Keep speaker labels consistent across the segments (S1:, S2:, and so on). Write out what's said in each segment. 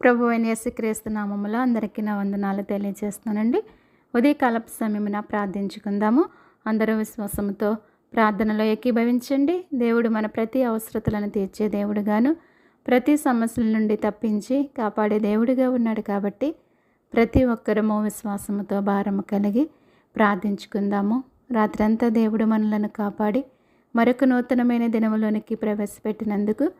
S1: ప్రభు అయిన యేసుక్రీస్తు నామములో అందరికీ నా వందనాలు తెలియజేస్తానండి ఉదయకాలపు సమయమున ప్రార్థించుకుందాము. అందరూ విశ్వాసంతో ప్రార్థనలో ఏకీభవించండి. దేవుడు మన ప్రతి అవసరతలను తీర్చే దేవుడుగాను ప్రతి సమస్యల నుండి తప్పించి కాపాడే దేవుడిగా ఉన్నాడు కాబట్టి ప్రతి ఒక్కరము విశ్వాసముతో భారము కలిగి ప్రార్థించుకుందాము. రాత్రంతా దేవుడు మనలను కాపాడి మరొక నూతనమైన దినములోనికి ప్రవేశపెట్టినందుకు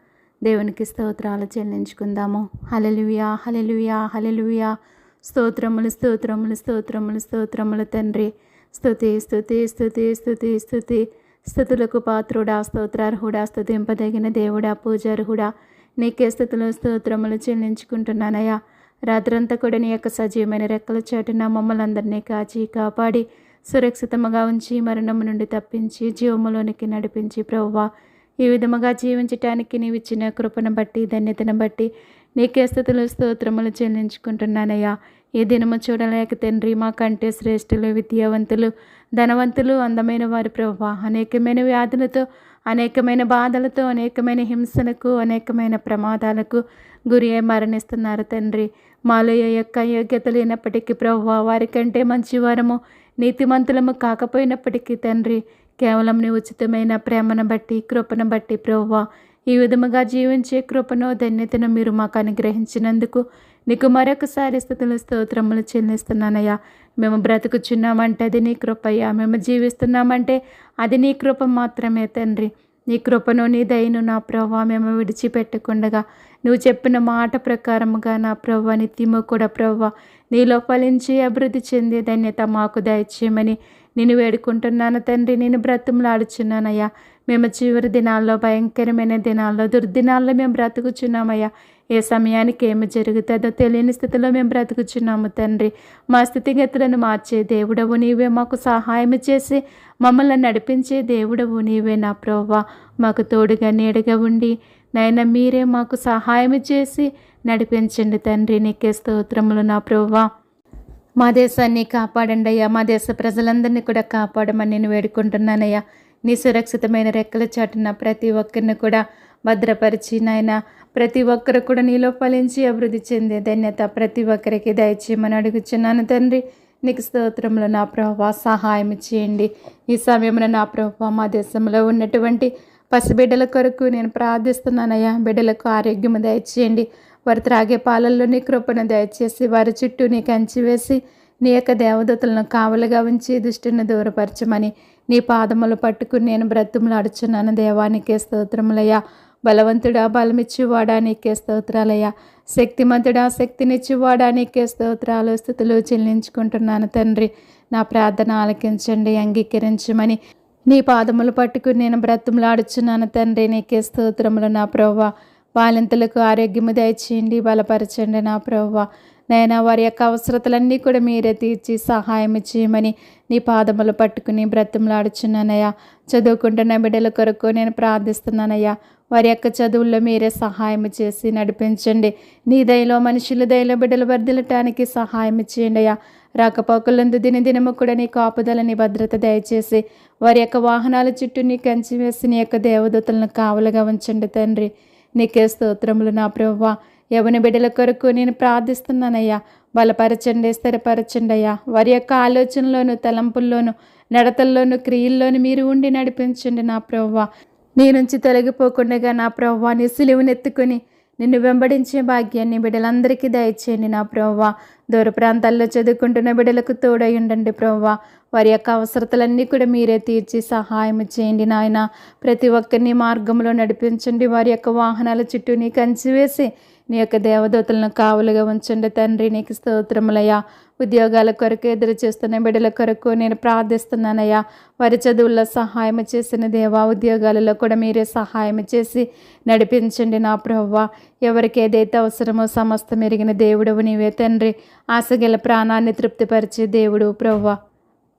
S1: దేవునికి స్తోత్రాలు చెల్లించుకుందాము. హలలుయా హలలుయా హలలుయా స్తోత్రములు స్తోత్రములు స్తోత్రములు స్తోత్రములు తండ్రి. స్థుతి స్థుతి స్థుతి స్థుతి స్థుతి స్థుతులకు పాత్రుడా స్తోత్రార్హుడా స్థుతింపదగిన దేవుడా పూజార్హుడా. నీకే స్థుతులు స్తోత్రములు చెల్లించుకుంటున్నానయ్యా. రాత్రంతా కూడా నీ యొక్క సజీవమైన రెక్కల చాటున మమ్మల్ని అందరినీ కాచి కాపాడి సురక్షితముగా ఉంచి మరణము నుండి తప్పించి జీవములోనికి నడిపించి ప్రభువా ఈ విధముగా జీవించటానికి నీవు ఇచ్చిన కృపను బట్టి ధన్యతను బట్టి నీకే స్థుతులు స్తోత్రములు చెల్లించుకుంటున్నానయ్యా. ఈ దినము చూడలేక తండ్రి మా కంటే శ్రేష్ఠులు విద్యావంతులు ధనవంతులు అందమైన వారి ప్రభావ. అనేకమైన వ్యాధులతో అనేకమైన బాధలతో అనేకమైన హింసలకు అనేకమైన ప్రమాదాలకు గురి అయి మరణిస్తున్నారు తండ్రి. మాలో ఏ యొక్క యోగ్యత లేనప్పటికీ ప్రభావ వారికంటే మంచివారము నీతిమంతులము కాకపోయినప్పటికీ తండ్రి కేవలం నీ ఉచితమైన ప్రేమను బట్టి కృపను బట్టి ప్రవ్వా ఈ విధముగా జీవించే కృపను ధన్యతను మీరు మాకు అనుగ్రహించినందుకు నీకు మరొకసారి స్థుతులు స్తోత్రములు చెల్లిస్తున్నానయ్యా. మేము బ్రతుకుచున్నామంటే అది నీ కృపయ్యా. మేము జీవిస్తున్నామంటే అది నీ కృప మాత్రమే తండ్రి. నీ కృపను నీ దయను నా ప్రభావ మేము విడిచిపెట్టకుండగా. నువ్వు చెప్పిన మాట ప్రకారముగా నా ప్రభావ నిత్యము కూడా ప్రభావ. నీలో ఫలించి అభివృద్ధి చెందే ధన్యత మాకు దయచేయమని నేను వేడుకుంటున్నాను తండ్రి నేను బ్రతుములాడుచున్నానయ్యా. మేము చివరి దినాల్లో భయంకరమైన దినాల్లో దుర్దినాల్లో మేము బ్రతుకుచున్నామయ్యా. ఏ సమయానికి ఏమి జరుగుతుందో తెలియని స్థితిలో మేము బ్రతుకుచున్నాము తండ్రి. మా స్థితిగతులను మార్చే దేవుడవు నీవే. మాకు సహాయం చేసి మమ్మల్ని నడిపించే దేవుడవు నీవే నా ప్రోవా మాకు తోడుగా నీడగా ఉండి నాయన మీరే మాకు సహాయం చేసి నడిపించండి తండ్రి. నీకే స్తోత్రములు నా ప్రవ్వా. మా దేశాన్ని కాపాడండి అయ్యా. మా దేశ ప్రజలందరినీ కూడా కాపాడమని నేను వేడుకుంటున్నానయ్యా. నీ సురక్షితమైన రెక్కల చాటున ప్రతి ఒక్కరిని కూడా భద్రపరిచి నాయన ప్రతి ఒక్కరు కూడా నీలో ఫలించి అభివృద్ధి చెందే ధన్యత ప్రతి ఒక్కరికి దయచేయమని అడుగుచున్నాను తండ్రి. నీకు స్తోత్రంలో నా ప్రభావ సహాయం చేయండి. ఈ సమయంలో నా ప్రభావ మా దేశంలో ఉన్నటువంటి పసిబిడ్డల కొరకు నేను ప్రార్థిస్తున్నానయ్యా. బిడ్డలకు ఆరోగ్యము దయచేయండి. వారు త్రాగే పాలల్లో నీ కృపను దయచేసి వారి చుట్టూ నీ కంచి వేసి నీ యొక్క దేవదూతలను కావలుగా ఉంచి దుష్టిని దూరపరచమని నీ పాదములు పట్టుకుని నేను బ్రతుములాడుచున్నాను దేవానికే స్తోత్రములయ్యా. బలవంతుడా బలమిచ్చువాడా నీకే స్తోత్రాలయ్యా. శక్తిమంతుడా శక్తినిచ్చువాడా నీకే స్తోత్రాలు. స్థుతులు చెల్లించుకుంటున్నాను తండ్రి. నా ప్రార్థన ఆలకించండి అంగీకరించమని నీ పాదములు పట్టుకుని నేను బ్రతుములాడుచున్నాను తండ్రి. నీకే స్తోత్రములు నా ప్రభా బాలింతలకు ఆరోగ్యము దయచేయండి బలపరచండి నా ప్రభు నైనా వారి యొక్క అవసరతలన్నీ కూడా మీరే తీర్చి సహాయం చేయమని నీ పాదములు పట్టుకుని బ్రతిమలాడుచున్నానయ్యా. చదువుకుంటున్న బిడ్డల కొరకు నేను ప్రార్థిస్తున్నానయ్యా. వారి యొక్క చదువుల్లో మీరే సహాయం చేసి నడిపించండి. నీ దయలో మనుషుల దయలో బిడ్డలు వర్దిలటానికి సహాయం చేయండి అయ్యా రాకపోకలందు దినదినము కూడా నీ కాపుదలని భద్రత దయచేసి వారి యొక్క వాహనాల చుట్టూ నీ కంచి వేసి నీ యొక్క దేవదూతలను కావలుగా ఉంచండి తండ్రి. నీకే స్తోత్రములు నా ప్రవ్వ యవని బిడ్డల కొరకు నేను ప్రార్థిస్తున్నానయ్యా. బలపరచండి స్థిరపరచండి అయ్యా వారి యొక్క ఆలోచనలోను తలంపుల్లోను నడతల్లోను క్రియల్లోను మీరు ఉండి నడిపించండి నా ప్రవ్వ నీ నుంచి తొలగిపోకుండా నా ప్రవ్వ నీ సిలువునెత్తుకొని నిన్ను వెంబడించే భాగ్యాన్ని బిడ్డలందరికీ దయచేయండి నా ప్రవ్వ. దూర ప్రాంతాల్లో చదువుకుంటున్న బిడ్డలకు తోడై ఉండండి ప్రవ్వ. వారి యొక్క అవసరతలన్నీ కూడా మీరే తీర్చి సహాయం చేయండి నాయన. ప్రతి ఒక్కరిని మార్గంలో నడిపించండి. వారి యొక్క వాహనాల చుట్టూ నీ కంచి వేసి నీ యొక్క దేవదూతలను కావులుగా ఉంచండి తండ్రి. నీకు స్తోత్రములయ్యా. ఉద్యోగాల కొరకు ఎదురు చేస్తున్న బిడ్డల కొరకు నేను ప్రార్థిస్తున్నానయ్యా. వారి చదువుల్లో సహాయం చేసిన దేవా ఉద్యోగాలలో కూడా మీరే సహాయం చేసి నడిపించండి నా ప్రవ్వ ఎవరికి ఏదైతే అవసరమో సమస్తం ఎరిగిన దేవుడవు నీవే తండ్రి. ఆశగల ప్రాణాన్ని తృప్తిపరిచే దేవుడు ప్రవ్వ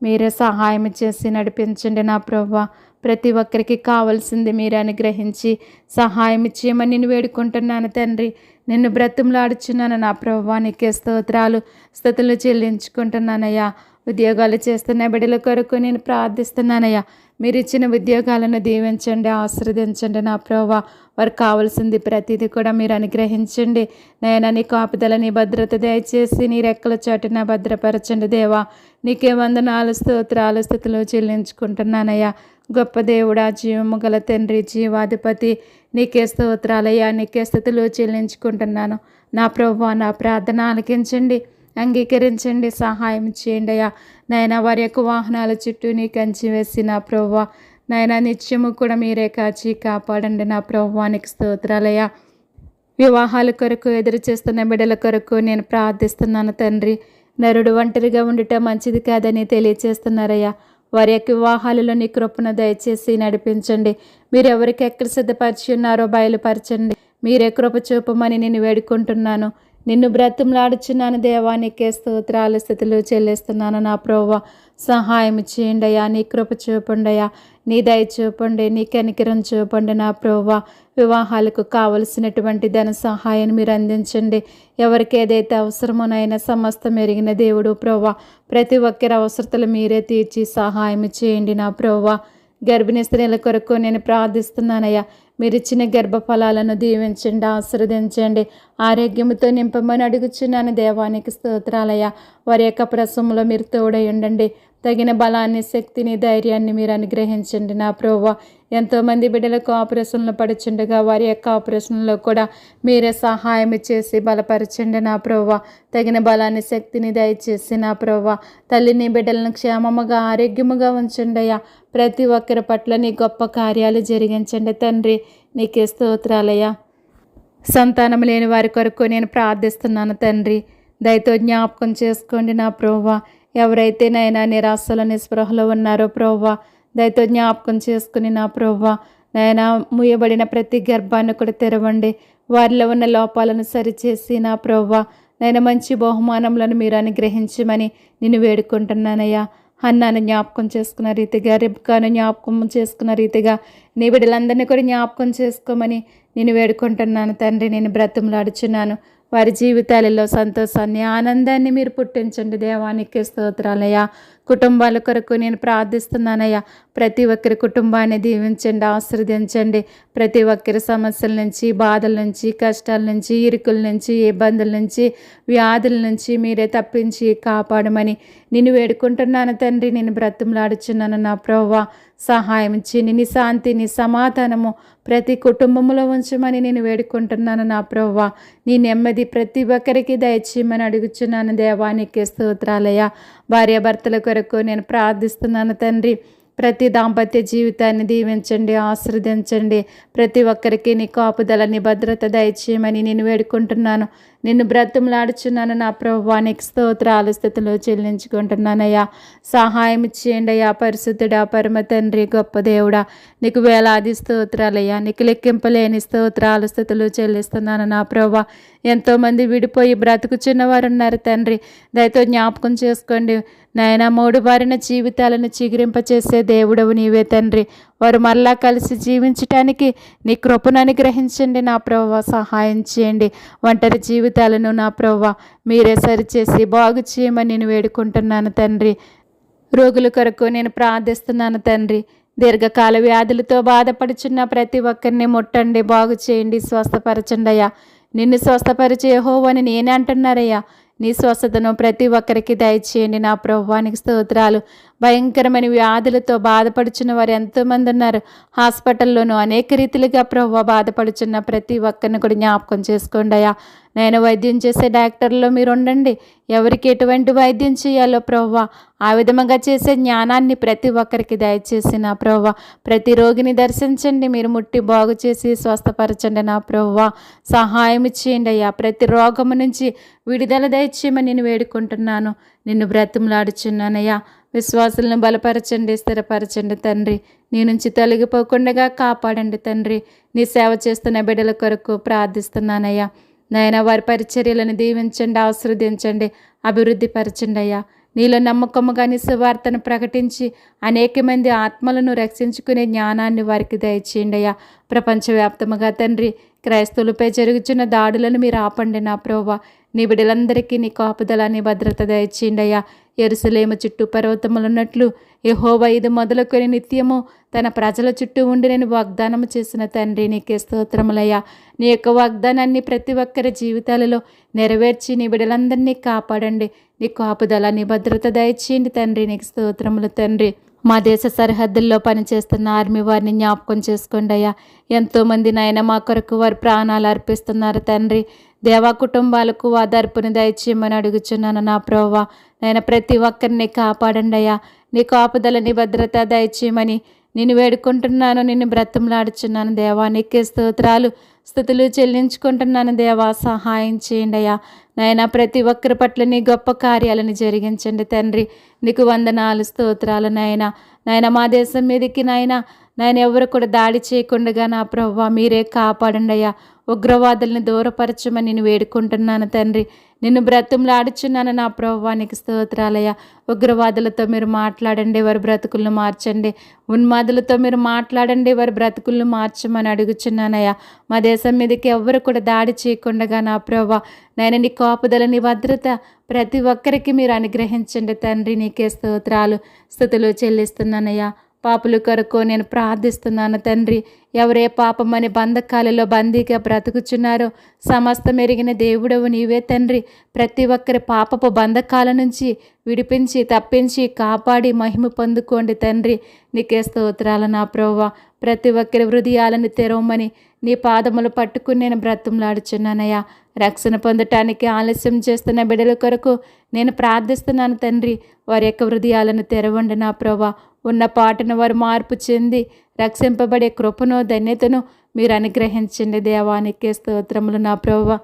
S1: మీరే సహాయం చేసి నడిపించండి నా ప్రవ్వ ప్రతి ఒక్కరికి కావాల్సింది మీరు అనుగ్రహించి సహాయం ఇచ్చేయమని నేను వేడుకుంటున్నాను తండ్రి. నిన్ను బ్రతుములాడుచున్నాను నా ప్రవ్వా నీకే స్తోత్రాలు స్థుతులు చెల్లించుకుంటున్నానయ్యా. ఉద్యోగాలు చేస్తున్న బిడ్డల కొరకు నేను ప్రార్థిస్తున్నానయ్యా. మీరు ఇచ్చిన ఉద్యోగాలను దీవించండి ఆశీర్వదించండి నా ప్రవ్వ వారికి కావాల్సింది ప్రతిదీ కూడా మీరు అనుగ్రహించండి. నేను నీ కాపుదల నీ భద్రత దయచేసి నీ రెక్కల చాటున భద్రపరచండి దేవా. నీకే వందనాలు స్తోత్రాలు స్థితిలో చెల్లించుకుంటున్నానయ్యా. గొప్ప దేవుడా జీవము గల తండ్రి జీవాధిపతి. నీకే స్తోత్రాలయ్యా నీకే స్థితిలో చెల్లించుకుంటున్నాను. నా ప్రభు నా ప్రార్థన ఆలకించండి అంగీకరించండి సహాయం చేయండి అయ్యా. నాయన వారి యొక్క వాహనాల చుట్టూ నీ కంచి వేసి నా ప్రభు నాయన నిత్యము కూడా మీరే కాచి కాపాడండి నా ప్రభువానికి స్తోత్రాలయ్యా. వివాహాల కొరకు ఎదురు చేస్తున్న బిడ్డల కొరకు నేను ప్రార్థిస్తున్నాను తండ్రి. నరుడు ఒంటరిగా ఉండటం మంచిది కాదని తెలియచేస్తున్నారయ్యా. వారి యొక్క వివాహాలలో నీ కృపను దయచేసి నడిపించండి. మీరు ఎవరికి ఎక్కడ సిద్ధపరిచి ఉన్నారో బయలుపరచండి. మీరే కృప చూపమని నేను వేడుకుంటున్నాను. నిన్ను బ్రతంలాడుచున్నాను దేవానికే స్తోత్రాల స్థితిలో చెల్లిస్తున్నాను నా ప్రోవా సహాయం చేయండి అయ్యా నీ కృప చూపండియా నీ దయ చూపండి నీ కనికరం చూపండి నా ప్రోవ వివాహాలకు కావలసినటువంటి ధన సహాయాన్ని మీరు అందించండి. ఎవరికి ఏదైతే అవసరమోనైనా సమస్తం ఎరిగిన దేవుడు ప్రోవా ప్రతి ఒక్కరి అవసరతలు మీరే తీర్చి సహాయం చేయండి నా ప్రోవా గర్భిణీ స్త్రీల కొరకు నేను ప్రార్థిస్తున్నానయ్యా మీరు ఇచ్చిన గర్భఫలాలను దీవించండి ఆశీర్వదించండి. ఆరోగ్యంతో నింపమని అడుగుచున్నాను దేవానికి స్తోత్రాలయ్యా. వారి యొక్క ప్రసవంలో మీరు తోడై ఉండండి. తగిన బలాన్ని శక్తిని ధైర్యాన్ని మీరు అనుగ్రహించండి. నా ప్రోవా ఎంతోమంది బిడ్డలకు ఆపరేషన్లు పడుచుండగా వారి యొక్క ఆపరేషన్లో కూడా మీరే సహాయం చేసి బలపరచండి. నా ప్రోవా తగిన బలాన్ని శక్తిని దయచేసి నా ప్రోవా తల్లిని బిడ్డలను క్షేమముగా ఆరోగ్యముగా ఉంచండియా ప్రతి ఒక్కరి పట్ల నీ గొప్ప కార్యాలు జరిగించండి. తండ్రి నీకే స్తోత్రాలయ్యా. సంతానం లేని వారి కొరకు నేను ప్రార్థిస్తున్నాను తండ్రి. దయతో జ్ఞాపకం చేసుకోండి నా ప్రోవా ఎవరైతే నైనా నిరాశలో నిస్పృహలో ఉన్నారో ప్రవ్వా. దయతో జ్ఞాపకం చేసుకుని నా ప్రవ్వా నైనా మూయబడిన ప్రతి గర్భాన్ని కూడా తెరవండి. వారిలో ఉన్న లోపాలను సరిచేసి నా ప్రవ్వా నేను మంచి బహుమానములను మీరు అనుగ్రహించమని నేను వేడుకుంటున్నానయ్యా. అన్నాను జ్ఞాపకం చేసుకున్న రీతిగా రిబ్కాను జ్ఞాపకం చేసుకున్న రీతిగా నీ బిడ్డలందరినీ కూడా జ్ఞాపకం చేసుకోమని నేను వేడుకుంటున్నాను. తండ్రి నేను బ్రతంలాడుచున్నాను వారి జీవితాలలో సంతోషాన్ని ఆనందాన్ని మీరు పుట్టించండి. దేవానికి స్తోత్రాలయ్యా. కుటుంబాల కొరకు నేను ప్రార్థిస్తున్నానయ్యా. ప్రతి ఒక్కరి కుటుంబాన్ని దీవించండి ఆశ్రదించండి ప్రతి ఒక్కరి సమస్యల నుంచి బాధల నుంచి కష్టాల నుంచి ఇరుకుల నుంచి ఇబ్బందుల నుంచి వ్యాధుల నుంచి మీరే తప్పించి కాపాడమని నేను వేడుకుంటున్నాను తండ్రి. నేను బ్రతిమలాడుచున్నాను నా ప్రవ్వ. సహాయం ఇచ్చి నీ శాంతిని సమాధానము ప్రతి కుటుంబంలో ఉంచమని నేను వేడుకుంటున్నాను నా ప్రవ్వ. నీ నెమ్మది ప్రతి ఒక్కరికి దయచేయమని అడుగుచున్నాను దేవానికి స్తోత్రాలయ భార్యాభర్తల కొరకు నేను ప్రార్థిస్తున్నాను తండ్రి. ప్రతి దాంపత్య జీవితాన్ని దీవించండి ఆశ్రదించండి ప్రతి ఒక్కరికి నీ కాపుదలని భద్రత దయచేయమని నేను వేడుకుంటున్నాను. నిన్ను బ్రతుములాడుచున్నాను నా ప్రభువానికి స్తోత్రాల స్థితిలో చెల్లించుకుంటున్నానయ్యా. సహాయం ఇచ్చేయండి అయ్యా పరిశుద్ధుడా పరమ తండ్రి గొప్ప దేవుడా. నీకు వేలాది స్తోత్రాలయ్యా. నీకు లెక్కింపలేని స్తోత్రాల స్థితిలో చెల్లిస్తున్నాను నా ప్రభా ఎంతోమంది విడిపోయి బ్రతుకుచున్నవారు ఉన్నారు తండ్రి. దయతో జ్ఞాపకం చేసుకోండి. నాయన మూడు బారిన జీవితాలను చిగురింపచేసే దేవుడవు నీవే తండ్రి. వారు మరలా కలిసి జీవించటానికి నీ కృపను అనుగ్రహించండి నా ప్రభు సహాయం చేయండి. ఒంటరి జీవితాలను నా ప్రభు మీరే సరిచేసి బాగు చేయమని నేను వేడుకుంటున్నాను తండ్రి. రోగుల కొరకు నేను ప్రార్థిస్తున్నాను తండ్రి. దీర్ఘకాల వ్యాధులతో బాధపడుచున్న ప్రతి ఒక్కరిని ముట్టండి బాగు చేయండి స్వస్థపరచండి అయ్యా. నిన్ను స్వస్థపరిచే హోవని నేనే అంటున్నారయ్యా. నీ స్వస్థతను ప్రతి ఒక్కరికి దయచేయండి నా ప్రభువానికి స్తోత్రాలు. భయంకరమైన వ్యాధులతో బాధపడుచున్న వారు ఎంతోమంది ఉన్నారు. హాస్పిటల్లోనూ అనేక రీతిలుగా ప్రభు బాధపడుచున్న ప్రతి ఒక్కరిని కూడా జ్ఞాపకం చేసుకోండి అయ్యా. నేను వైద్యం చేసే డాక్టర్లో మీరు ఉండండి. ఎవరికి ఎటువంటి వైద్యం చేయాలో ప్రవ్వ ఆ విధంగా చేసే జ్ఞానాన్ని ప్రతి ఒక్కరికి దయచేసి నా ప్రవ్వ ప్రతి రోగిని దర్శించండి. మీరు ముట్టి బాగు చేసి స్వస్థపరచండి నా ప్రవ్వ సహాయం చేయండి అయ్యా. ప్రతి రోగము నుంచి విడుదల దయచేయమని నేను వేడుకుంటున్నాను. నిన్ను బ్రతిమలాడుచున్నానయ్యా. విశ్వాసులను బలపరచండి స్థిరపరచండి తండ్రి. నీ నుంచి తొలగిపోకుండా కాపాడండి తండ్రి. నీ సేవ చేస్తున్న బిడ్డల కొరకు ప్రార్థిస్తున్నానయ్యా. నాయన వారి పరిచర్యలను దీవించండి ఆశ్రదించండి అభివృద్ధి పరచండి అయ్యా. నీలో నమ్మకముగా నీ సువార్తను ప్రకటించి అనేక మంది ఆత్మలను రక్షించుకునే జ్ఞానాన్ని వారికి దయచేయండి అయ్యా. ప్రపంచవ్యాప్తముగా తండ్రి క్రైస్తవులపై జరుగుతున్న దాడులను మీరు ఆపండి నా ప్రోవా నీ బిడ్డలందరికీ నీ కాపుదల నీ భద్రత దయచేయండియ్యా. ఎరుసలేమ ఎరుసలేము చుట్టూ పర్వతములున్నట్లు యహోవ ఇది మొదలుకొని నిత్యము తన ప్రజల చుట్టూ ఉండి నేను వాగ్దానం చేసిన తండ్రి నీకే స్తోత్రములయ్యా. నీ యొక్క వాగ్దానాన్ని ప్రతి ఒక్కరి జీవితాలలో నెరవేర్చి నీ బిడ్డలందరినీ కాపాడండి. నీ కాపుదల నీ భద్రత దయచేయండి తండ్రి నీకు స్తోత్రములు తండ్రి. మా దేశ సరిహద్దుల్లో పనిచేస్తున్న ఆర్మీ వారిని జ్ఞాపకం చేసుకోండి అయ్యా ఎంతోమంది నాయన మా కొరకు వారు ప్రాణాలు అర్పిస్తున్నారు తండ్రి. దేవా కుటుంబాలకు ఆధార్పుని దయచేయమని అడుగుచున్నాను నా ప్రోవా నేను ప్రతి ఒక్కరిని కాపాడండి అయ్యా నీ కాపుదల నీ భద్రత దయచేయమని నేను వేడుకుంటున్నాను నిన్ను బ్రతంలాడుచున్నాను దేవా. నీకే స్తోత్రాలు స్థుతులు చెల్లించుకుంటున్నాను దేవా. సహాయం చేయండి అయ్యా నాయన ప్రతి ఒక్కరి పట్ల నీ గొప్ప కార్యాలను జరిగించండి తండ్రి. నీకు వందనాలు స్తోత్రాలు నాయన నాయన మా దేశం మీదకి నాయన నేను ఎవరు కూడా దాడి చేయకుండా నా ప్రభావ మీరే కాపాడండి అయ్యా ఉగ్రవాదుల్ని దూరపరచమని నేను వేడుకుంటున్నాను తండ్రి. నిన్ను బ్రతంలాడుచున్నాను నా ప్రభువానికి స్తోత్రాలయ్యా. ఉగ్రవాదులతో మీరు మాట్లాడండి వారి బ్రతుకులను మార్చండి. ఉన్మాదులతో మీరు మాట్లాడండి వారి బ్రతుకులను మార్చమని అడుగుచున్నానయ్యా. మా దేశం మీదకి ఎవ్వరు కూడా దాడి చేయకుండా నా ప్రభా నేను నీ కోపదల నీ భద్రత ప్రతి ఒక్కరికి మీరు అనుగ్రహించండి తండ్రి నీకే స్తోత్రాలు. స్థుతులు చెల్లిస్తున్నానయ్యా. పాపుల కొరకు నేను ప్రార్థిస్తున్నాను తండ్రి. ఎవరే పాపమని బంధకాలలో బందీగా బ్రతుకుచున్నారో సమస్త మెరిగిన దేవుడవు నీవే తండ్రి. ప్రతి ఒక్కరి పాపపు బంధకాల నుంచి విడిపించి తప్పించి కాపాడి మహిమ పొందుకోండి తండ్రి. నీకే స్తోత్రాల నా ప్రోవా ప్రతి ఒక్కరి హృదయాలను తెరవమని నీ పాదములు పట్టుకుని నేను బ్రతంలాడుచున్నానయ్యా రక్షణ పొందటానికి ఆలస్యం చేస్తున్న బిడ్డల కొరకు నేను ప్రార్థిస్తున్నాను తండ్రి. వారి యొక్క హృదయాలను తెరవండి నా ప్రభా ఉన్న పాటను వారు మార్పు చెంది రక్షింపబడే కృపను ధన్యతను మీరు అనుగ్రహించండి. దేవానికి స్తోత్రములు నా ప్రభ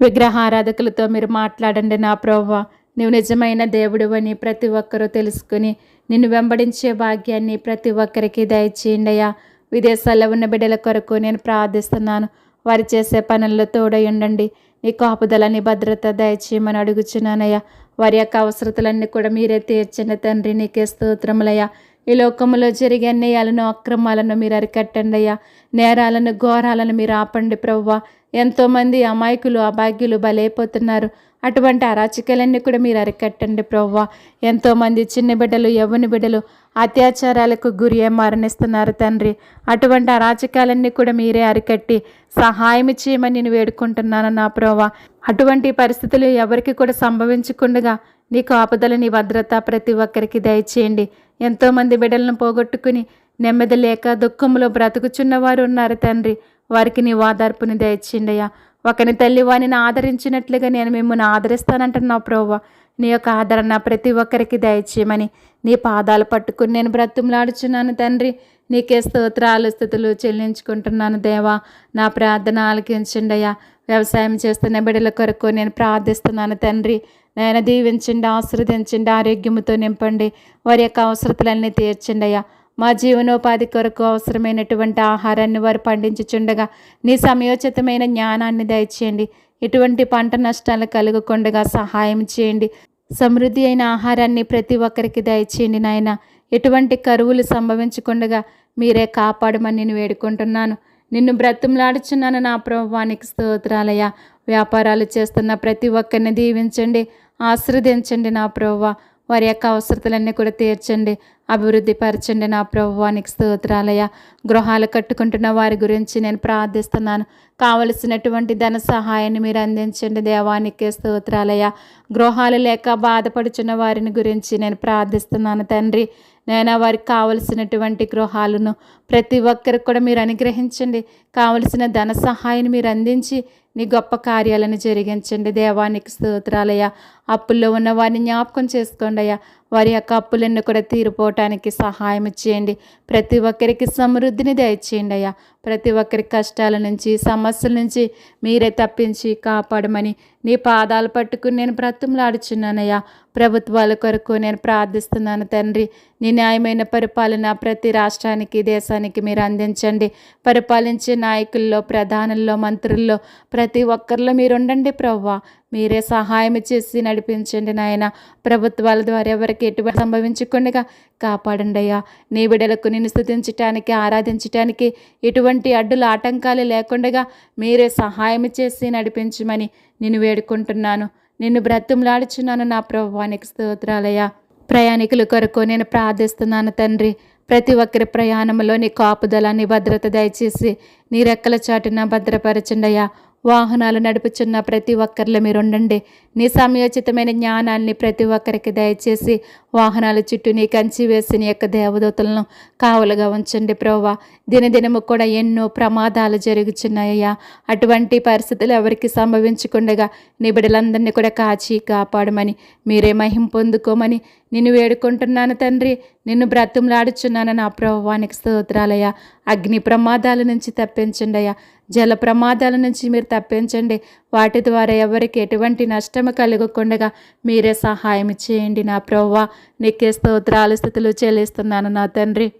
S1: విగ్రహారాధకులతో మీరు మాట్లాడండి నా ప్రభా నువ్వు నిజమైన దేవుడు అని ప్రతి ఒక్కరూ తెలుసుకుని నిన్ను వెంబడించే భాగ్యాన్ని ప్రతి ఒక్కరికి దయచేయండి అయ్యా. విదేశాల్లో ఉన్న బిడ్డల కొరకు నేను ప్రార్థిస్తున్నాను. వారు చేసే పనుల్లో తోడై ఉండండి. నీ కాపుదలని భద్రత దయచేయమని అడుగుచున్నానయ్యా. వారి యొక్క అవసరతలన్నీ కూడా మీరే తీర్చిన తండ్రి నీకే స్తోత్రములయ్యా. ఈ లోకములో జరిగే అన్యాయాలను అక్రమాలను మీరు అరికట్టండి అయ్యా. నేరాలను ఘోరాలను మీరు ఆపండి ప్రవ్వ ఎంతోమంది అమాయకులు అభాగ్యులు బలైపోతున్నారు. అటువంటి అరాచకాలన్నీ కూడా మీరు అరికట్టండి ప్రవ్వా. ఎంతోమంది చిన్న బిడ్డలు యవ్వని బిడ్డలు అత్యాచారాలకు గురి మరణిస్తున్నారు తండ్రి. అటువంటి అరాచకాలన్నీ కూడా మీరే అరికట్టి సహాయం చేయమని నేను వేడుకుంటున్నాను నా ప్రోవా అటువంటి పరిస్థితులు ఎవరికి కూడా సంభవించకుండా నీకు ఆపదల నీ భద్రత ప్రతి ఒక్కరికి దయచేయండి. ఎంతోమంది బిడ్డలను పోగొట్టుకుని నెమ్మది లేక దుఃఖంలో బ్రతుకుచున్న వారు ఉన్నారు తండ్రి. వారికి నీ ఓదార్పుని దయచేయండి అయ్యా. ఒకని తల్లి వాణిని ఆదరించినట్లుగా నేను మిమ్మల్ని ఆదరిస్తానంటున్నావు ప్రభు నీ యొక్క ఆదరణ ప్రతి ఒక్కరికి దయచేయమని నీ పాదాలు పట్టుకుని నేను బ్రతుములాడుచున్నాను తండ్రి. నీకే స్తోత్రాలు స్థుతులు చెల్లించుకుంటున్నాను దేవా. నా ప్రార్థన ఆలకించండి అయ్యా. వ్యవసాయం చేస్తున్న బిడ్డల కొరకు నేను ప్రార్థిస్తున్నాను తండ్రి. నేను దీవించండి ఆశ్రదించండి ఆరోగ్యముతో నింపండి. వారి యొక్క అవసరతలన్నీ తీర్చండి అయ్యా. మా జీవనోపాధి కొరకు అవసరమైనటువంటి ఆహారాన్ని వారు పండించుచుండగా నీ సమయోచితమైన జ్ఞానాన్ని దయచేయండి. ఎటువంటి పంట నష్టాలు కలుగకుండగా సహాయం చేయండి. సమృద్ధి అయిన ఆహారాన్ని ప్రతి ఒక్కరికి దయచేయండి నాయన. ఎటువంటి కరువులు సంభవించకుండగా మీరే కాపాడమని నేను వేడుకుంటున్నాను. నిన్ను బ్రతుములాడుచున్నాను నా ప్రభువానికి స్తోత్రాలయ వ్యాపారాలు చేస్తున్న ప్రతి ఒక్కరిని దీవించండి ఆశ్రదించండి నా ప్రభువా. వారి యొక్క అవసరతలన్నీ కూడా తీర్చండి అభివృద్ధి పరచండి నా ప్రభువానికి స్తోత్రాలయ గృహాలు కట్టుకుంటున్న వారి గురించి నేను ప్రార్థిస్తున్నాను. కావలసినటువంటి ధన సహాయాన్ని మీరు అందించండి దేవానికి స్తోత్రాలయ గృహాలు లేక బాధపడుచున్న వారిని గురించి నేను ప్రార్థిస్తున్నాను తండ్రి. నేను వారికి కావలసినటువంటి గృహాలను ప్రతి ఒక్కరికి కూడా మీరు అనుగ్రహించండి. కావలసిన ధన సహాయాన్ని మీరు అందించి నీ గొప్ప కార్యాలను జరిగించండి. దేవానికి స్తోత్రాలయ్యా. అప్పుల్లో ఉన్న వారిని జ్ఞాపకం చేసుకోండి అయ్యా. వారి యొక్క అప్పులన్నీ కూడా తీరిపోవటానికి సహాయం చేయండి. ప్రతి ఒక్కరికి సమృద్ధిని దయచేయండి అయ్యా. ప్రతి ఒక్కరి కష్టాల నుంచి సమస్యల నుంచి మీరే తప్పించి కాపాడమని నీ పాదాలు పట్టుకుని నేను బ్రతుములాడుచున్నానయ్యా ప్రభుత్వాల కొరకు నేను ప్రార్థిస్తున్నాను తండ్రి. నీ న్యాయమైన పరిపాలన ప్రతి రాష్ట్రానికి దేశానికి మీరు అందించండి. పరిపాలించే నాయకుల్లో ప్రధానుల్లో మంత్రుల్లో ప్రతి ఒక్కరిలో మీరు ఉండండి ప్రవ్వా. మీరే సహాయం చేసి నడిపించండి నాయన. ప్రభుత్వాల ద్వారా ఎవరికి ఎటువంటి సంభవించకుండా కాపాడండి అయ్యా. నీ బిడలకు నిన్ను స్థుతించటానికి ఆరాధించటానికి ఎటువంటి అడ్డుల ఆటంకాలు లేకుండా మీరే సహాయం చేసి నడిపించమని నేను వేడుకుంటున్నాను. నిన్ను బ్రతుములాడుచున్నాను నా ప్రభువానికి స్తోత్రాలయ్యా. ప్రయాణికుల కొరకు నేను ప్రార్థిస్తున్నాను తండ్రి. ప్రతి ఒక్కరి ప్రయాణంలో నీ కాపుదల నీ భద్రత దయచేసి నీ రెక్కల చాటున భద్రపరచండి అయ్యా వాహనాలు నడుపుచున్న ప్రతి ఒక్కరిలో మీరు ఉండండి నీ సమయోచితమైన జ్ఞానాన్ని ప్రతి ఒక్కరికి దయచేసి వాహనాల చుట్టూ నీ కంచి వేసి నీ యొక్క దేవదూతలను కావులుగా ఉంచండి ప్రోవా దినదినము కూడా ఎన్నో ప్రమాదాలు జరుగుతున్నాయ్యా అటువంటి పరిస్థితులు ఎవరికి సంభవించకుండా నీ బిడ్డలందరినీ కూడా కాచి కాపాడమని మీరే మహిం పొందుకోమని నిన్ను వేడుకుంటున్నాను తండ్రి. నిన్ను బ్రతుములాడుచున్నాను నా ప్రభావానికి స్తోత్రాలయ్యా. అగ్ని ప్రమాదాల నుంచి తప్పించండి అయ్యా. జల ప్రమాదాల నుంచి మీరు తప్పించండి. వాటి ద్వారా ఎవరికి ఎటువంటి నష్టము కలగకుండా మీరే సహాయం చేయండి నా ప్రవ్వా నీకే స్తోత్రాలు స్థితులు చెల్లిస్తున్నాను నా తండ్రి.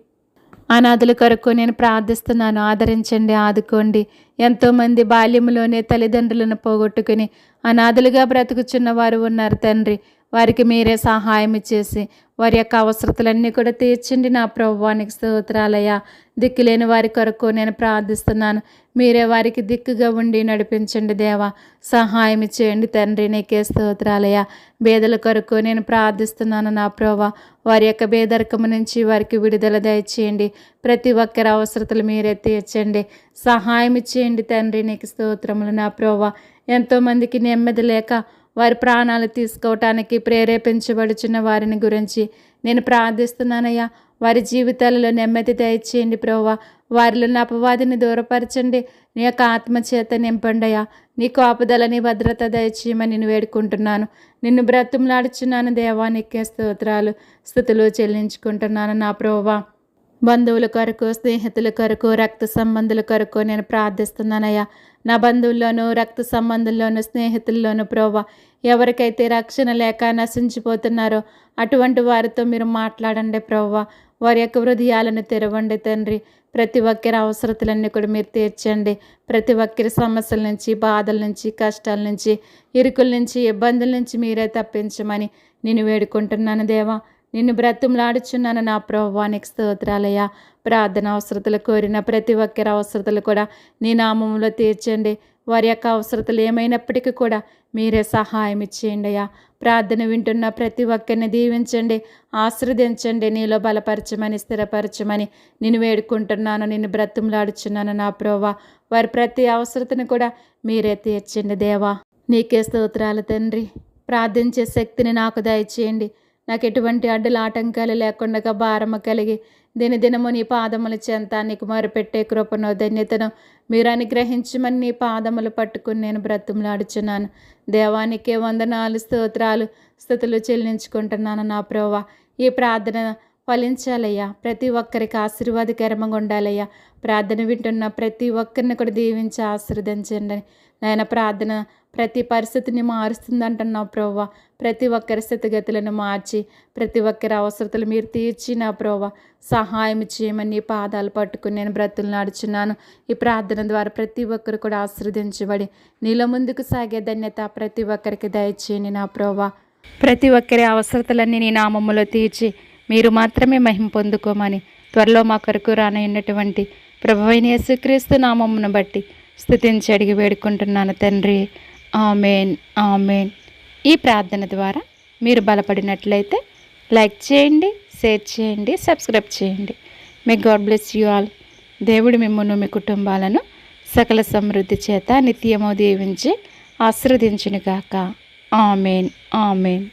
S1: అనాథుల కొరకు నేను ప్రార్థిస్తున్నాను. ఆదరించండి ఆదుకోండి. ఎంతోమంది బాల్యంలోనే తల్లిదండ్రులను పోగొట్టుకుని అనాథులుగా బ్రతుకుచున్న వారు ఉన్నారు తండ్రి. వారికి మీరే సహాయం ఇచ్చేసి వారి యొక్క అవసరతలన్నీ కూడా తీర్చండి నా ప్రభువానికి స్తోత్రాలయ్యా. దిక్కులేని వారి కొరకు నేను ప్రార్థిస్తున్నాను. మీరే వారికి దిక్కుగా ఉండి నడిపించండి దేవా. సహాయం చేయండి తండ్రి నీకే స్తోత్రాలయ్యా. బేదల కొరకు నేను ప్రార్థిస్తున్నాను నా ప్రోవా వారి యొక్క బేదరికము నుంచి వారికి విడుదల దయచేయండి. ప్రతి ఒక్కరి అవసరతలు మీరే తీర్చండి. సహాయం చేయండి తండ్రి నీకు స్తోత్రములు నా ప్రోవా ఎంతోమందికి నెమ్మది లేక వారి ప్రాణాలు తీసుకోవటానికి ప్రేరేపించబడుచున్న వారిని గురించి నేను ప్రార్థిస్తున్నానయ్యా. వారి జీవితాలలో నెమ్మది దయచేయండి ప్రోవా వారిలో అపవాదిని దూరపరచండి. నీ యొక్క ఆత్మచేత నింపండియా నీ కోపదలని భద్రత దయచేయమని నేను వేడుకుంటున్నాను. నిన్ను బ్రతుములాడుచున్నాను దేవానికే స్తోత్రాలు. స్థుతులు చెల్లించుకుంటున్నాను నా ప్రోవా బంధువుల కొరకు స్నేహితుల కొరకు రక్త సంబంధుల కొరకు నేను ప్రార్థిస్తున్నానయ్యా. నా బంధువుల్లోనూ రక్త సంబంధుల్లోనూ స్నేహితుల్లోనూ ప్రోవా ఎవరికైతే రక్షణ లేక నశించిపోతున్నారో అటువంటి వారితో మీరు మాట్లాడండి ప్రోవా వారి యొక్క హృదయాలను తెరవండి తండ్రి. ప్రతి ఒక్కరి అవసరతలన్నీ కూడా మీరు తీర్చండి. ప్రతి ఒక్కరి సమస్యల నుంచి బాధల నుంచి కష్టాల నుంచి ఇరుకుల నుంచి ఇబ్బందుల నుంచి మీరే తప్పించమని నేను వేడుకుంటున్నాను దేవా. నిన్ను బ్రతుమ్లాడుచున్నాను నా ప్రభువానికి స్తోత్రాలయ్యా. ప్రార్థన అవసరతలు కోరిన ప్రతి ఒక్కరి అవసరతలు కూడా నీ నామంలో తీర్చండి. వారి యొక్క అవసరతలు ఏమైనప్పటికీ కూడా మీరే సహాయం ఇచ్చేయండి అయ్యా. ప్రార్థన వింటున్న ప్రతి ఒక్కరిని దీవించండి ఆశ్రదించండి నీలో బలపరచమని స్థిరపరచమని. నేను వేడుకుంటున్నాను నిన్ను బ్రతుములాడుచున్నాను నా ప్రోవా వారి ప్రతి అవసరతను కూడా మీరే తీర్చండి దేవా. నీకే స్తోత్రాలు తండ్రి. ప్రార్థించే శక్తిని నాకు దయచేయండి. నాకు ఎటువంటి అడ్డులు ఆటంకాలు లేకుండా భారమ కలిగి దినదినము నీ పాదముల చెంత నీకు మొరపెట్టే కృపను ధన్యతను మీరు అనుగ్రహించమని నీ పాదములు పట్టుకుని నేను బ్రతుములాడుచున్నాను దేవానికే వందనాలు స్తోత్రాలు స్థుతులు చెల్లించుకుంటున్నాను నా ప్రోవా ఈ ప్రార్థన ఫలించాలయ్యా. ప్రతి ఒక్కరికి ఆశీర్వాదకరంగా ఉండాలయ్యా. ప్రార్థన వింటున్న ప్రతి ఒక్కరిని కూడా దీవించి ఆశీర్వదించండి. నాయన ప్రార్థన ప్రతి పరిస్థితిని మారుస్తుంది అంటున్నావు ప్రోవా ప్రతి ఒక్కరి స్థితిగతులను మార్చి ప్రతి ఒక్కరి అవసరతలు మీరు తీర్చి నా ప్రోవ సహాయం చేయమని పాదాలు పట్టుకుని నేను బ్రతులు నడుచున్నాను. ఈ ప్రార్థన ద్వారా ప్రతి ఒక్కరు కూడా ఆశ్రదించబడి నీలో ముందుకు సాగే ధన్యత ప్రతి ఒక్కరికి దయచేయండి నా ప్రోవ ప్రతి ఒక్కరి అవసరతలన్నీ నీ నామములో తీర్చి మీరు మాత్రమే మహిం పొందుకోమని త్వరలో మా కొరకు రానయ్యున్నటువంటి ప్రభువైన యేసుక్రీస్తు నామమును బట్టి స్థుతించి అడిగి వేడుకుంటున్నాను తండ్రి. Amen amen. ఈ ప్రార్థన ద్వారా మీరు బలపడినట్లయితే లైక్ చేయండి షేర్ చేయండి సబ్స్క్రైబ్ చేయండి. May God bless you all దేవుడు మిమ్మల్ని మీ కుటుంబాలను సకల సమృద్ధి చేత నిత్యము దీవించి ఆశీర్వదించునుగాక. Amen amen